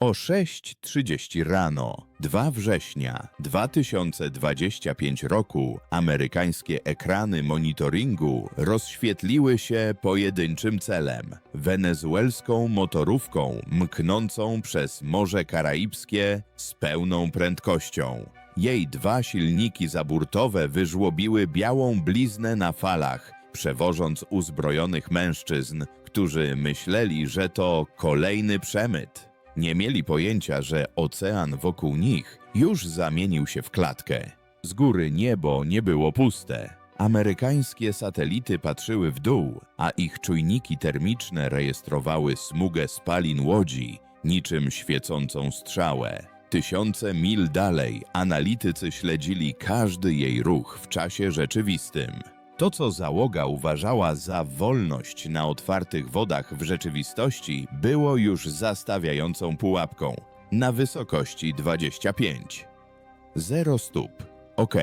O 6.30 rano 2 września 2025 roku amerykańskie ekrany monitoringu rozświetliły się pojedynczym celem wenezuelską motorówką mknącą przez Morze Karaibskie z pełną prędkością. Jej dwa silniki zaburtowe wyżłobiły białą bliznę na falach, przewożąc uzbrojonych mężczyzn, którzy myśleli, że to kolejny przemyt. Nie mieli pojęcia, że ocean wokół nich już zamienił się w klatkę. Z góry niebo nie było puste. Amerykańskie satelity patrzyły w dół, a ich czujniki termiczne rejestrowały smugę spalin łodzi, niczym świecącą strzałę. Tysiące mil dalej analitycy śledzili każdy jej ruch w czasie rzeczywistym. To, co załoga uważała za wolność na otwartych wodach w rzeczywistości, było już zastawiającą pułapką na wysokości 25. Zero stóp. OK.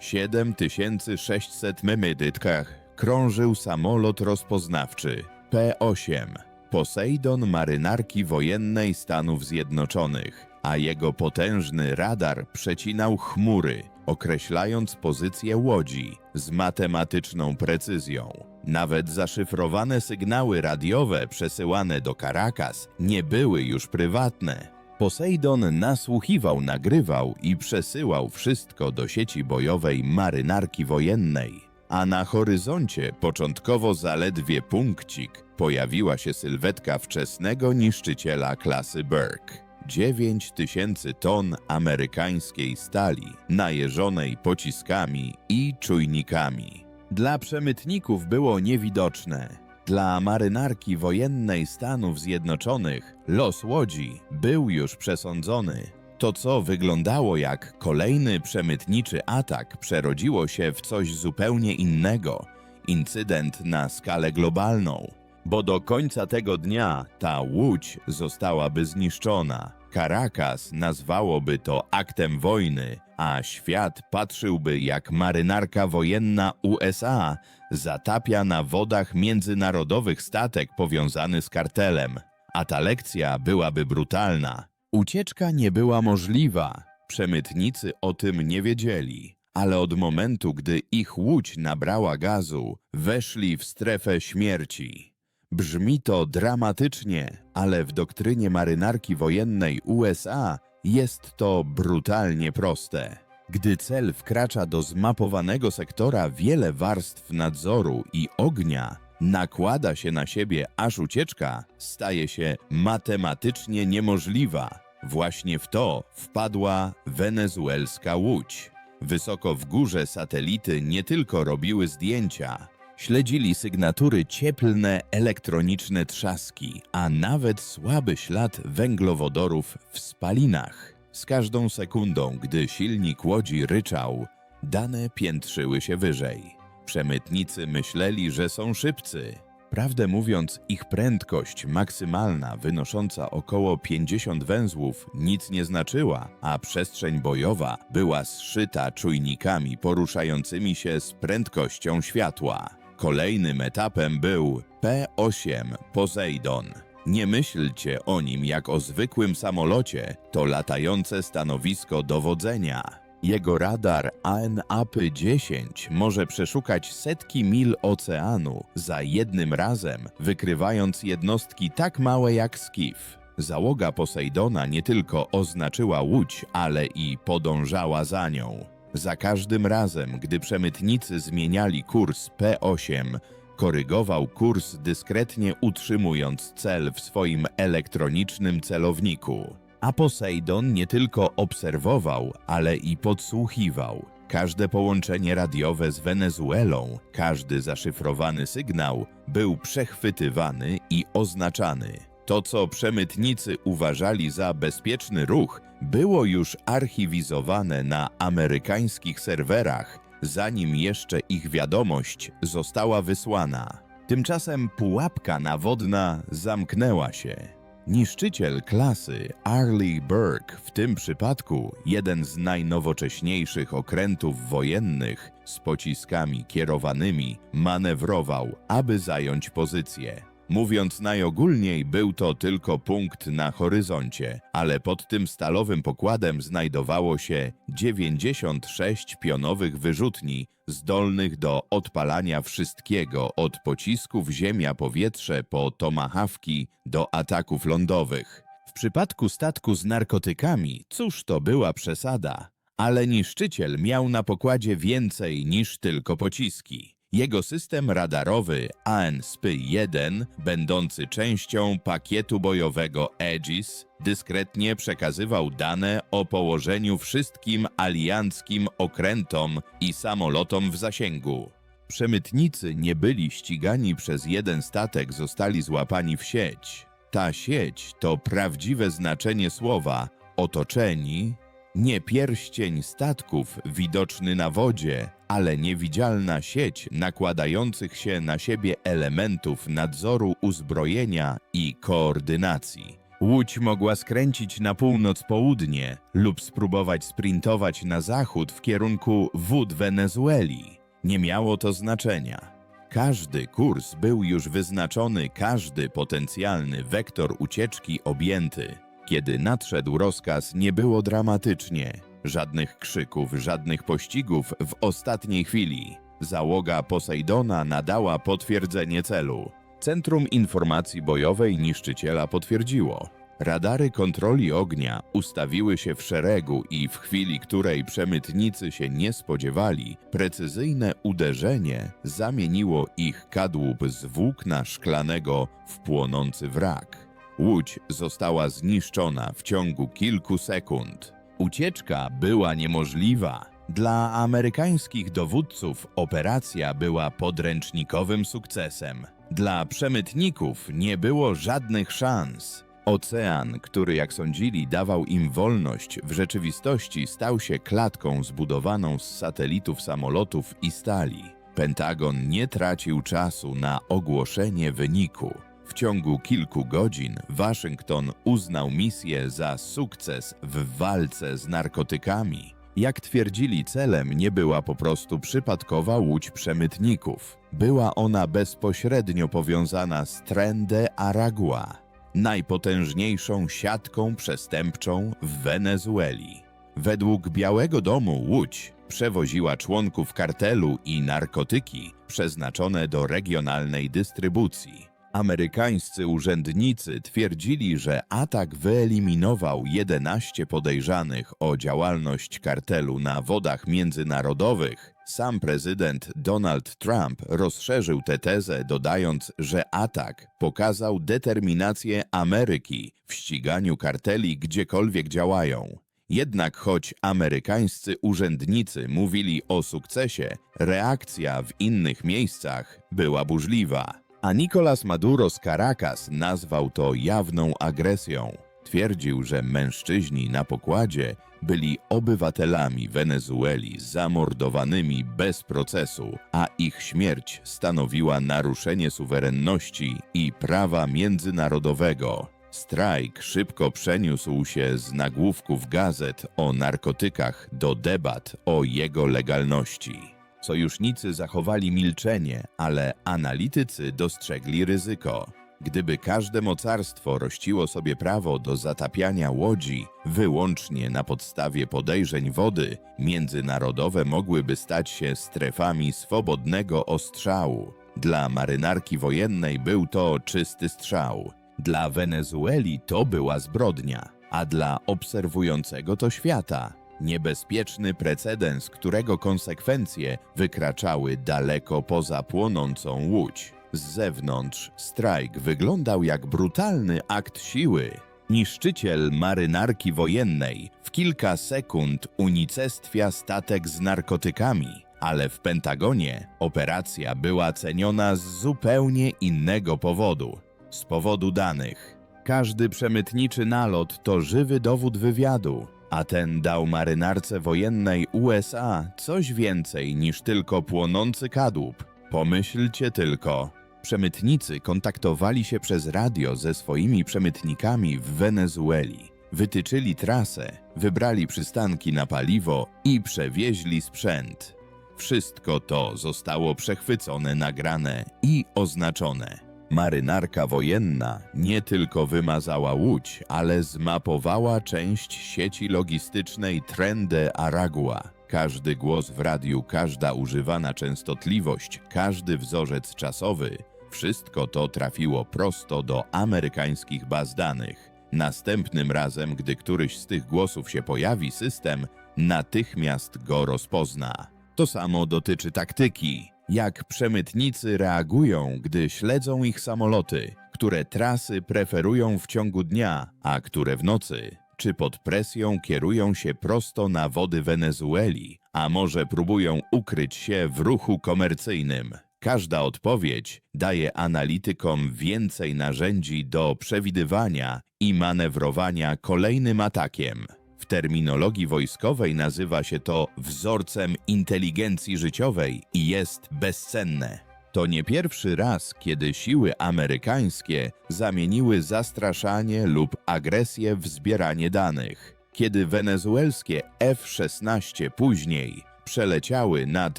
7600 medytkach krążył samolot rozpoznawczy P-8 Poseidon marynarki wojennej Stanów Zjednoczonych, a jego potężny radar przecinał chmury, określając pozycję łodzi z matematyczną precyzją. Nawet zaszyfrowane sygnały radiowe przesyłane do Caracas nie były już prywatne. Poseidon nasłuchiwał, nagrywał i przesyłał wszystko do sieci bojowej marynarki wojennej. A na horyzoncie, początkowo zaledwie punkcik, pojawiła się sylwetka wczesnego niszczyciela klasy Burke. 9 tysięcy ton amerykańskiej stali, najeżonej pociskami i czujnikami. Dla przemytników było niewidoczne. Dla marynarki wojennej Stanów Zjednoczonych los łodzi był już przesądzony. To, co wyglądało jak kolejny przemytniczy atak, przerodziło się w coś zupełnie innego incydent na skalę globalną. Bo do końca tego dnia ta łódź zostałaby zniszczona. Caracas nazwałoby to aktem wojny, a świat patrzyłby jak marynarka wojenna USA zatapia na wodach międzynarodowych statek powiązany z kartelem. A ta lekcja byłaby brutalna. Ucieczka nie była możliwa. Przemytnicy o tym nie wiedzieli. Ale od momentu, gdy ich łódź nabrała gazu, weszli w strefę śmierci. Brzmi to dramatycznie, ale w doktrynie marynarki wojennej USA jest to brutalnie proste. Gdy cel wkracza do zmapowanego sektora, wiele warstw nadzoru i ognia nakłada się na siebie, aż ucieczka staje się matematycznie niemożliwa. Właśnie w to wpadła wenezuelska łódź. Wysoko w górze satelity nie tylko robiły zdjęcia, śledzili sygnatury cieplne, elektroniczne trzaski, a nawet słaby ślad węglowodorów w spalinach. Z każdą sekundą, gdy silnik łodzi ryczał, dane piętrzyły się wyżej. Przemytnicy myśleli, że są szybcy. Prawdę mówiąc, ich prędkość maksymalna, wynosząca około 50 węzłów, nic nie znaczyła, a przestrzeń bojowa była zszyta czujnikami poruszającymi się z prędkością światła. Kolejnym etapem był P-8 Poseidon. Nie myślcie o nim jak o zwykłym samolocie, to latające stanowisko dowodzenia. Jego radar ANAP-10 może przeszukać setki mil oceanu za jednym razem, wykrywając jednostki tak małe jak skif. Załoga Poseidona nie tylko oznaczyła łódź, ale i podążała za nią. Za każdym razem, gdy przemytnicy zmieniali kurs P8, korygował kurs dyskretnie utrzymując cel w swoim elektronicznym celowniku. A Poseidon nie tylko obserwował, ale i podsłuchiwał. Każde połączenie radiowe z Wenezuelą, każdy zaszyfrowany sygnał był przechwytywany i oznaczany. To, co przemytnicy uważali za bezpieczny ruch, było już archiwizowane na amerykańskich serwerach, zanim jeszcze ich wiadomość została wysłana. Tymczasem pułapka nawodna zamknęła się. Niszczyciel klasy Arleigh Burke, w tym przypadku jeden z najnowocześniejszych okrętów wojennych z pociskami kierowanymi, manewrował, aby zająć pozycję. Mówiąc najogólniej, był to tylko punkt na horyzoncie, ale pod tym stalowym pokładem znajdowało się 96 pionowych wyrzutni, zdolnych do odpalania wszystkiego od pocisków ziemia-powietrze po tomahawki do ataków lądowych. W przypadku statku z narkotykami, cóż to była przesada, ale niszczyciel miał na pokładzie więcej niż tylko pociski. Jego system radarowy ANSP-1, będący częścią pakietu bojowego Aegis, dyskretnie przekazywał dane o położeniu wszystkim alianckim okrętom i samolotom w zasięgu. Przemytnicy nie byli ścigani przez jeden statek, zostali złapani w sieć. Ta sieć to prawdziwe znaczenie słowa otoczeni, nie pierścień statków widoczny na wodzie, ale niewidzialna sieć nakładających się na siebie elementów nadzoru uzbrojenia i koordynacji. Łódź mogła skręcić na północ-południe lub spróbować sprintować na zachód w kierunku wód Wenezueli. Nie miało to znaczenia. Każdy kurs był już wyznaczony, każdy potencjalny wektor ucieczki objęty. Kiedy nadszedł rozkaz, nie było dramatycznie. Żadnych krzyków, żadnych pościgów w ostatniej chwili. Załoga Posejdona nadała potwierdzenie celu. Centrum Informacji Bojowej niszczyciela potwierdziło. Radary kontroli ognia ustawiły się w szeregu i w chwili, której przemytnicy się nie spodziewali, precyzyjne uderzenie zamieniło ich kadłub z włókna szklanego w płonący wrak. Łódź została zniszczona w ciągu kilku sekund. Ucieczka była niemożliwa. Dla amerykańskich dowódców operacja była podręcznikowym sukcesem. Dla przemytników nie było żadnych szans. Ocean, który jak sądzili dawał im wolność, w rzeczywistości stał się klatką zbudowaną z satelitów samolotów i stali. Pentagon nie tracił czasu na ogłoszenie wyniku. W ciągu kilku godzin Waszyngton uznał misję za sukces w walce z narkotykami. Jak twierdzili, celem nie była po prostu przypadkowa łódź przemytników. Była ona bezpośrednio powiązana z Trende Aragua, najpotężniejszą siatką przestępczą w Wenezueli. Według Białego Domu łódź przewoziła członków kartelu i narkotyki przeznaczone do regionalnej dystrybucji. Amerykańscy urzędnicy twierdzili, że atak wyeliminował 11 podejrzanych o działalność kartelu na wodach międzynarodowych. Sam prezydent Donald Trump rozszerzył tę tezę, dodając, że atak pokazał determinację Ameryki w ściganiu karteli gdziekolwiek działają. Jednak choć amerykańscy urzędnicy mówili o sukcesie, reakcja w innych miejscach była burzliwa. A Nicolas Maduro z Caracas nazwał to jawną agresją. Twierdził, że mężczyźni na pokładzie byli obywatelami Wenezueli zamordowanymi bez procesu, a ich śmierć stanowiła naruszenie suwerenności i prawa międzynarodowego. Strajk szybko przeniósł się z nagłówków gazet o narkotykach do debat o jego legalności. Sojusznicy zachowali milczenie, ale analitycy dostrzegli ryzyko. Gdyby każde mocarstwo rościło sobie prawo do zatapiania łodzi wyłącznie na podstawie podejrzeń wody, międzynarodowe mogłyby stać się strefami swobodnego ostrzału. Dla marynarki wojennej był to czysty strzał. Dla Wenezueli to była zbrodnia, a dla obserwującego to świata niebezpieczny precedens, którego konsekwencje wykraczały daleko poza płonącą łódź. Z zewnątrz strajk wyglądał jak brutalny akt siły. Niszczyciel marynarki wojennej w kilka sekund unicestwia statek z narkotykami, ale w Pentagonie operacja była ceniona z zupełnie innego powodu z powodu danych. Każdy przemytniczy nalot to żywy dowód wywiadu, a ten dał marynarce wojennej USA coś więcej niż tylko płonący kadłub. Pomyślcie tylko. Przemytnicy kontaktowali się przez radio ze swoimi przemytnikami w Wenezueli. Wytyczyli trasę, wybrali przystanki na paliwo i przewieźli sprzęt. Wszystko to zostało przechwycone, nagrane i oznaczone. Marynarka wojenna nie tylko wymazała łódź, ale zmapowała część sieci logistycznej Trende Aragua. Każdy głos w radiu, każda używana częstotliwość, każdy wzorzec czasowy wszystko to trafiło prosto do amerykańskich baz danych. Następnym razem, gdy któryś z tych głosów się pojawi, system natychmiast go rozpozna. To samo dotyczy taktyki. Jak przemytnicy reagują, gdy śledzą ich samoloty, które trasy preferują w ciągu dnia, a które w nocy. Czy pod presją kierują się prosto na wody Wenezueli, a może próbują ukryć się w ruchu komercyjnym? Każda odpowiedź daje analitykom więcej narzędzi do przewidywania i manewrowania kolejnym atakiem. Terminologii wojskowej nazywa się to wzorcem inteligencji życiowej i jest bezcenne. To nie pierwszy raz, kiedy siły amerykańskie zamieniły zastraszanie lub agresję w zbieranie danych. Kiedy wenezuelskie F-16 później przeleciały nad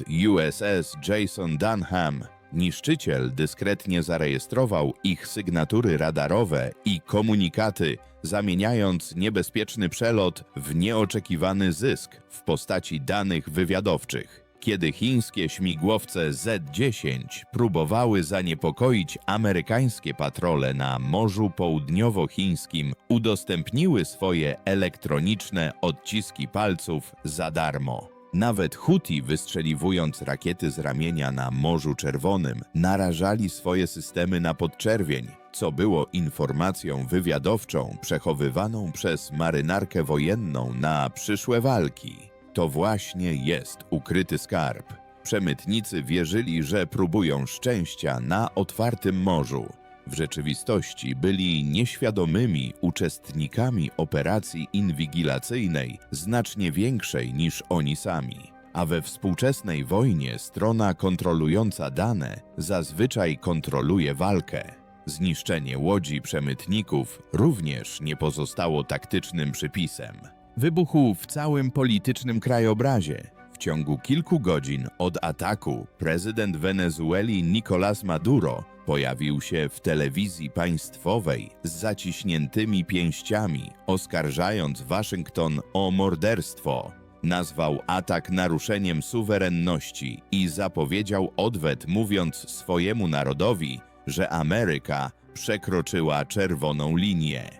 USS Jason Dunham, niszczyciel dyskretnie zarejestrował ich sygnatury radarowe i komunikaty, zamieniając niebezpieczny przelot w nieoczekiwany zysk w postaci danych wywiadowczych. Kiedy chińskie śmigłowce Z-10 próbowały zaniepokoić amerykańskie patrole na Morzu Południowochińskim, udostępniły swoje elektroniczne odciski palców za darmo. Nawet Huti, wystrzeliwując rakiety z ramienia na Morzu Czerwonym, narażali swoje systemy na podczerwień, co było informacją wywiadowczą przechowywaną przez marynarkę wojenną na przyszłe walki. To właśnie jest ukryty skarb. Przemytnicy wierzyli, że próbują szczęścia na otwartym morzu. W rzeczywistości byli nieświadomymi uczestnikami operacji inwigilacyjnej znacznie większej niż oni sami. A we współczesnej wojnie strona kontrolująca dane zazwyczaj kontroluje walkę. Zniszczenie łodzi przemytników również nie pozostało taktycznym przypisem. Wybuchł w całym politycznym krajobrazie. Ciągu kilku godzin od ataku prezydent Wenezueli Nicolás Maduro pojawił się w telewizji państwowej z zaciśniętymi pięściami, oskarżając Waszyngton o morderstwo. Nazwał atak naruszeniem suwerenności i zapowiedział odwet, mówiąc swojemu narodowi, że Ameryka przekroczyła czerwoną linię.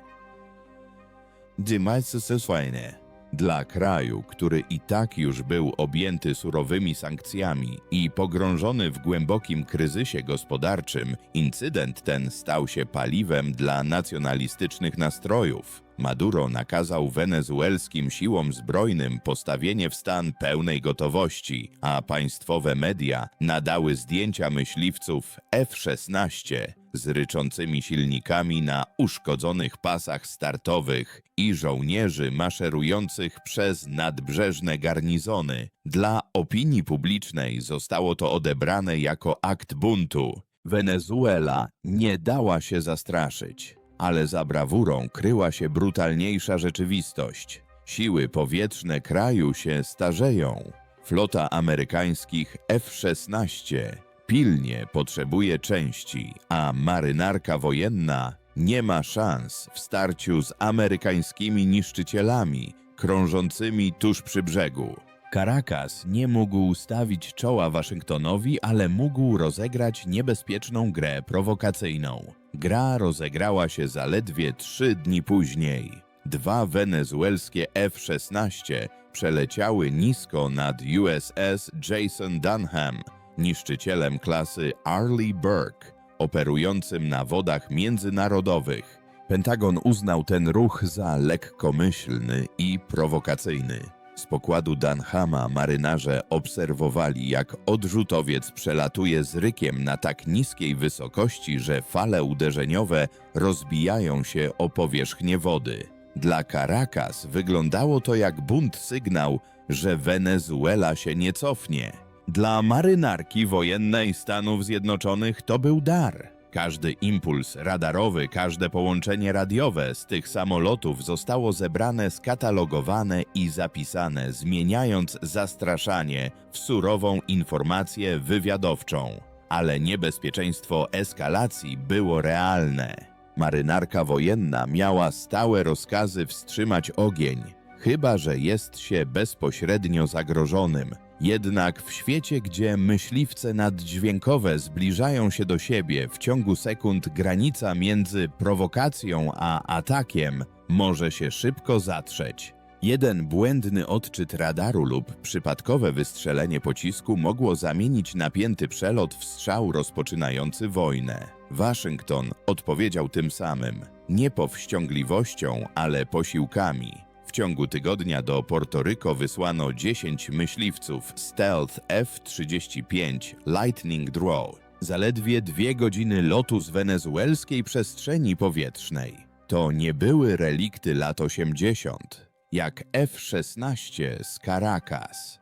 Dymalsesesfajne. Dla kraju, który i tak już był objęty surowymi sankcjami i pogrążony w głębokim kryzysie gospodarczym, incydent ten stał się paliwem dla nacjonalistycznych nastrojów. Maduro nakazał wenezuelskim siłom zbrojnym postawienie w stan pełnej gotowości, a państwowe media nadały zdjęcia myśliwców F-16 z ryczącymi silnikami na uszkodzonych pasach startowych i żołnierzy maszerujących przez nadbrzeżne garnizony. Dla opinii publicznej zostało to odebrane jako akt buntu. Wenezuela nie dała się zastraszyć, ale za brawurą kryła się brutalniejsza rzeczywistość. Siły powietrzne kraju się starzeją. Flota amerykańskich F-16 pilnie potrzebuje części, a marynarka wojenna nie ma szans w starciu z amerykańskimi niszczycielami krążącymi tuż przy brzegu. Caracas nie mógł stawić czoła Waszyngtonowi, ale mógł rozegrać niebezpieczną grę prowokacyjną. Gra rozegrała się zaledwie trzy dni później. Dwa wenezuelskie F-16 przeleciały nisko nad USS Jason Dunham, niszczycielem klasy Arleigh Burke, operującym na wodach międzynarodowych. Pentagon uznał ten ruch za lekkomyślny i prowokacyjny. Z pokładu Dunhama marynarze obserwowali, jak odrzutowiec przelatuje z rykiem na tak niskiej wysokości, że fale uderzeniowe rozbijają się o powierzchnię wody. Dla Caracas wyglądało to jak bunt sygnał, że Wenezuela się nie cofnie. Dla marynarki wojennej Stanów Zjednoczonych to był dar. Każdy impuls radarowy, każde połączenie radiowe z tych samolotów zostało zebrane, skatalogowane i zapisane, zmieniając zastraszanie w surową informację wywiadowczą. ale niebezpieczeństwo eskalacji było realne. Marynarka wojenna miała stałe rozkazy wstrzymać ogień, chyba że jest się bezpośrednio zagrożonym. Jednak w świecie, gdzie myśliwce naddźwiękowe zbliżają się do siebie w ciągu sekund, granica między prowokacją a atakiem może się szybko zatrzeć. Jeden błędny odczyt radaru lub przypadkowe wystrzelenie pocisku mogło zamienić napięty przelot w strzał rozpoczynający wojnę. Waszyngton odpowiedział tym samym, nie powściągliwością, ale posiłkami. W ciągu tygodnia do Portoryko wysłano 10 myśliwców Stealth F-35 Lightning Draw. Zaledwie dwie godziny lotu z wenezuelskiej przestrzeni powietrznej. To nie były relikty lat 80, jak F-16 z Caracas.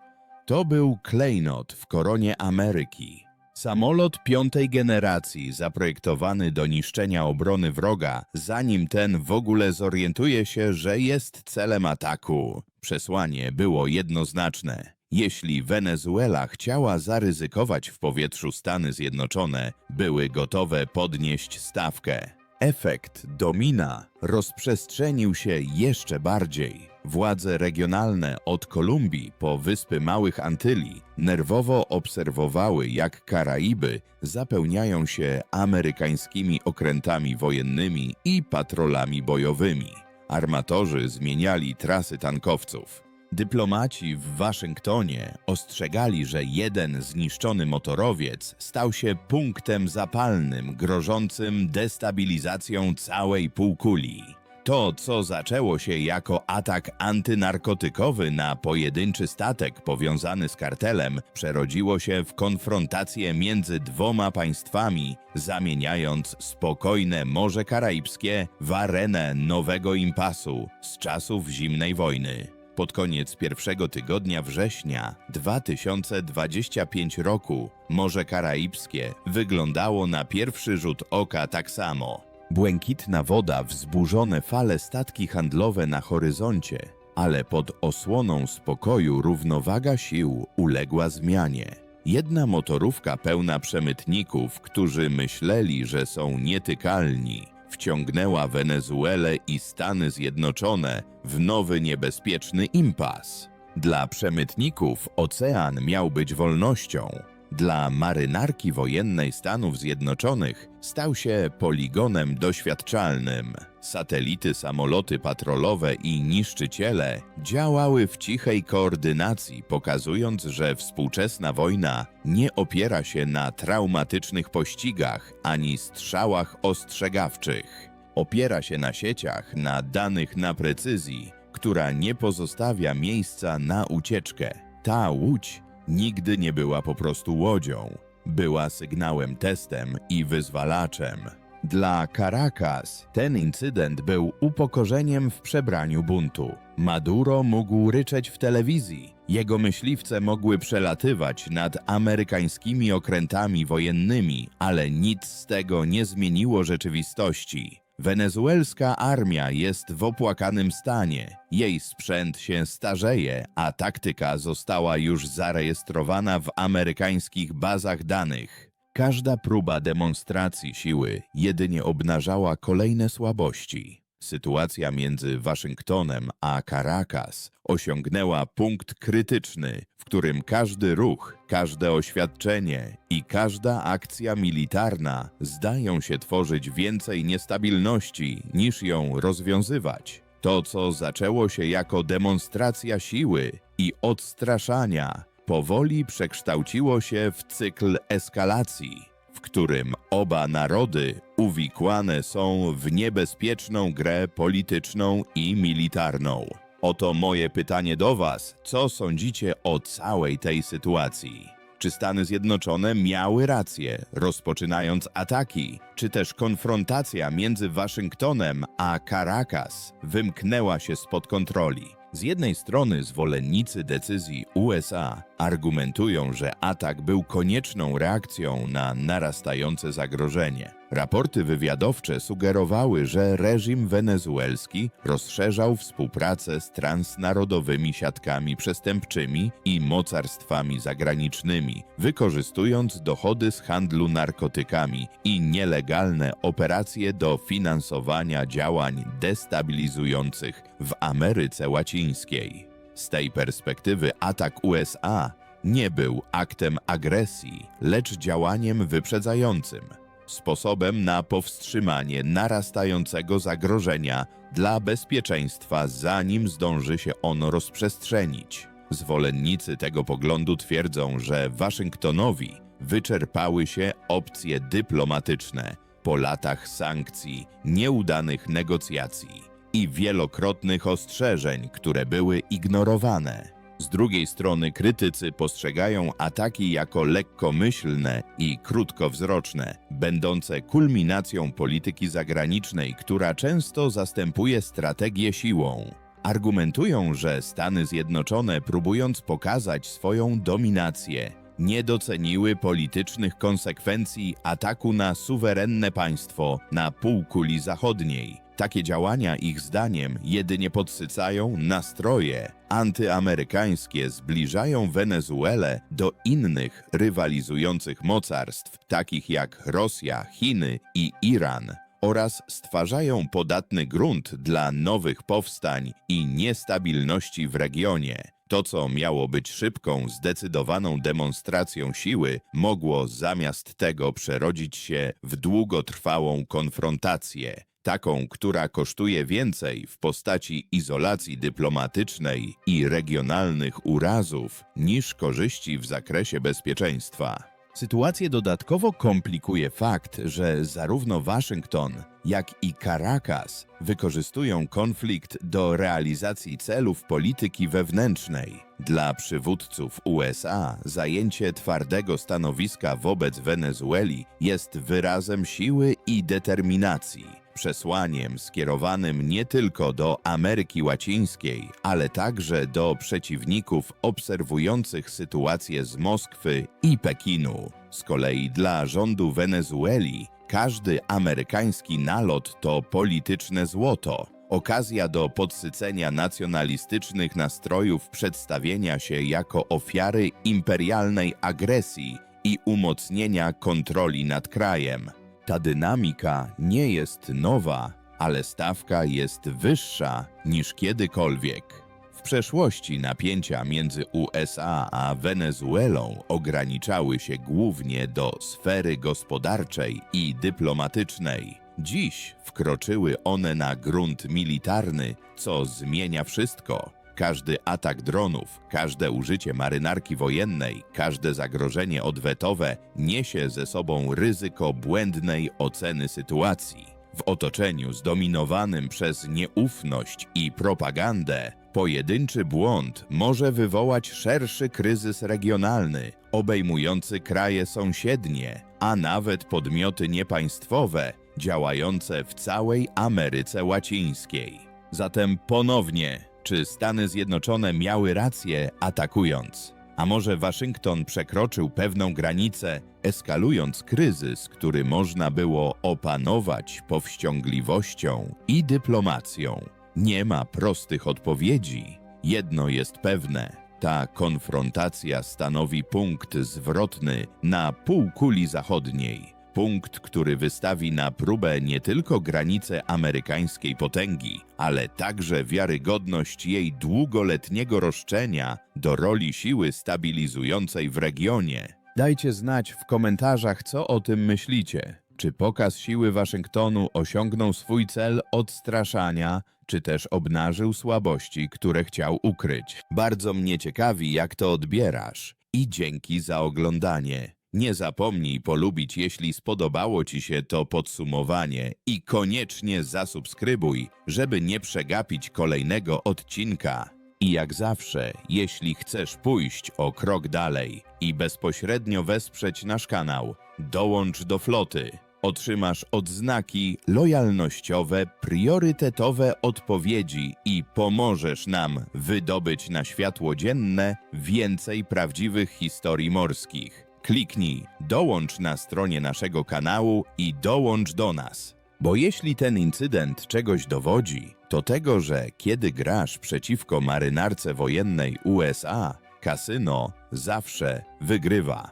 To był klejnot w koronie Ameryki. Samolot piątej generacji, zaprojektowany do niszczenia obrony wroga, zanim ten w ogóle zorientuje się, że jest celem ataku. Przesłanie było jednoznaczne. Jeśli Wenezuela chciała zaryzykować w powietrzu Stany Zjednoczone, były gotowe podnieść stawkę. Efekt domina rozprzestrzenił się jeszcze bardziej. Władze regionalne od Kolumbii po Wyspy Małych Antyli nerwowo obserwowały, jak Karaiby zapełniają się amerykańskimi okrętami wojennymi i patrolami bojowymi. Armatorzy zmieniali trasy tankowców. Dyplomaci w Waszyngtonie ostrzegali, że jeden zniszczony motorowiec stał się punktem zapalnym grożącym destabilizacją całej półkuli. To, co zaczęło się jako atak antynarkotykowy na pojedynczy statek powiązany z kartelem, przerodziło się w konfrontację między dwoma państwami, zamieniając spokojne Morze Karaibskie w arenę nowego impasu z czasów zimnej wojny. Pod koniec pierwszego tygodnia września 2025 roku Morze Karaibskie wyglądało na pierwszy rzut oka tak samo. Błękitna woda, wzburzone fale statki handlowe na horyzoncie, ale pod osłoną spokoju równowaga sił uległa zmianie. Jedna motorówka pełna przemytników, którzy myśleli, że są nietykalni, wciągnęła Wenezuelę i Stany Zjednoczone w nowy niebezpieczny impas. Dla przemytników ocean miał być wolnością. Dla marynarki wojennej Stanów Zjednoczonych stał się poligonem doświadczalnym. Satelity, samoloty patrolowe i niszczyciele działały w cichej koordynacji, pokazując, że współczesna wojna nie opiera się na traumatycznych pościgach ani strzałach ostrzegawczych. Opiera się na sieciach, na danych na precyzji, która nie pozostawia miejsca na ucieczkę. Ta łódź nigdy nie była po prostu łodzią. Była sygnałem testem i wyzwalaczem. Dla Caracas ten incydent był upokorzeniem w przebraniu buntu. Maduro mógł ryczeć w telewizji. Jego myśliwce mogły przelatywać nad amerykańskimi okrętami wojennymi, ale nic z tego nie zmieniło rzeczywistości. Wenezuelska armia jest w opłakanym stanie. Jej sprzęt się starzeje, a taktyka została już zarejestrowana w amerykańskich bazach danych. Każda próba demonstracji siły jedynie obnażała kolejne słabości. Sytuacja między Waszyngtonem a Caracas osiągnęła punkt krytyczny, w którym każdy ruch, każde oświadczenie i każda akcja militarna zdają się tworzyć więcej niestabilności niż ją rozwiązywać. To, co zaczęło się jako demonstracja siły i odstraszania, powoli przekształciło się w cykl eskalacji, w którym oba narody uwikłane są w niebezpieczną grę polityczną i militarną. Oto moje pytanie do Was: co sądzicie o całej tej sytuacji? Czy Stany Zjednoczone miały rację, rozpoczynając ataki, czy też konfrontacja między Waszyngtonem a Caracas wymknęła się spod kontroli? Z jednej strony zwolennicy decyzji USA Argumentują, że atak był konieczną reakcją na narastające zagrożenie. Raporty wywiadowcze sugerowały, że reżim wenezuelski rozszerzał współpracę z transnarodowymi siatkami przestępczymi i mocarstwami zagranicznymi, wykorzystując dochody z handlu narkotykami i nielegalne operacje do finansowania działań destabilizujących w Ameryce Łacińskiej. Z tej perspektywy atak USA nie był aktem agresji, lecz działaniem wyprzedzającym, sposobem na powstrzymanie narastającego zagrożenia dla bezpieczeństwa, zanim zdąży się ono rozprzestrzenić. Zwolennicy tego poglądu twierdzą, że Waszyngtonowi wyczerpały się opcje dyplomatyczne po latach sankcji, nieudanych negocjacji i wielokrotnych ostrzeżeń, które były ignorowane. Z drugiej strony krytycy postrzegają ataki jako lekkomyślne i krótkowzroczne, będące kulminacją polityki zagranicznej, która często zastępuje strategię siłą. Argumentują, że Stany Zjednoczone, próbując pokazać swoją dominację, nie doceniły politycznych konsekwencji ataku na suwerenne państwo na półkuli zachodniej. Takie działania, ich zdaniem, jedynie podsycają nastroje antyamerykańskie, zbliżają Wenezuelę do innych rywalizujących mocarstw, takich jak Rosja, Chiny i Iran, oraz stwarzają podatny grunt dla nowych powstań i niestabilności w regionie. To, co miało być szybką, zdecydowaną demonstracją siły, mogło zamiast tego przerodzić się w długotrwałą konfrontację, taką, która kosztuje więcej w postaci izolacji dyplomatycznej i regionalnych urazów niż korzyści w zakresie bezpieczeństwa. Sytuację dodatkowo komplikuje fakt, że zarówno Waszyngton, jak i Caracas wykorzystują konflikt do realizacji celów polityki wewnętrznej. Dla przywódców USA zajęcie twardego stanowiska wobec Wenezueli jest wyrazem siły i determinacji przesłaniem skierowanym nie tylko do Ameryki Łacińskiej, ale także do przeciwników obserwujących sytuację z Moskwy i Pekinu. Z kolei dla rządu Wenezueli każdy amerykański nalot to polityczne złoto. Okazja do podsycenia nacjonalistycznych nastrojów, przedstawienia się jako ofiary imperialnej agresji i umocnienia kontroli nad krajem. Ta dynamika nie jest nowa, ale stawka jest wyższa niż kiedykolwiek. W przeszłości napięcia między USA a Wenezuelą ograniczały się głównie do sfery gospodarczej i dyplomatycznej. Dziś wkroczyły one na grunt militarny, co zmienia wszystko. Każdy atak dronów, każde użycie marynarki wojennej, każde zagrożenie odwetowe niesie ze sobą ryzyko błędnej oceny sytuacji. W otoczeniu zdominowanym przez nieufność i propagandę, pojedynczy błąd może wywołać szerszy kryzys regionalny, obejmujący kraje sąsiednie, a nawet podmioty niepaństwowe działające w całej Ameryce Łacińskiej. Zatem ponownie czy Stany Zjednoczone miały rację atakując? A może Waszyngton przekroczył pewną granicę, eskalując kryzys, który można było opanować powściągliwością i dyplomacją? Nie ma prostych odpowiedzi. Jedno jest pewne: ta konfrontacja stanowi punkt zwrotny na półkuli zachodniej. Punkt, który wystawi na próbę nie tylko granice amerykańskiej potęgi, ale także wiarygodność jej długoletniego roszczenia do roli siły stabilizującej w regionie. Dajcie znać w komentarzach, co o tym myślicie. Czy pokaz siły Waszyngtonu osiągnął swój cel odstraszania, czy też obnażył słabości, które chciał ukryć? Bardzo mnie ciekawi, jak to odbierasz. I dzięki za oglądanie. Nie zapomnij polubić, jeśli spodobało Ci się to podsumowanie i koniecznie zasubskrybuj, żeby nie przegapić kolejnego odcinka. I jak zawsze, jeśli chcesz pójść o krok dalej i bezpośrednio wesprzeć nasz kanał, dołącz do floty. otrzymasz odznaki lojalnościowe, priorytetowe odpowiedzi i pomożesz nam wydobyć na światło dzienne więcej prawdziwych historii morskich. Kliknij dołącz na stronie naszego kanału i dołącz do nas. Bo jeśli ten incydent czegoś dowodzi, to tego, że kiedy grasz przeciwko marynarce wojennej USA, kasyno zawsze wygrywa.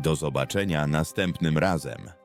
Do zobaczenia następnym razem.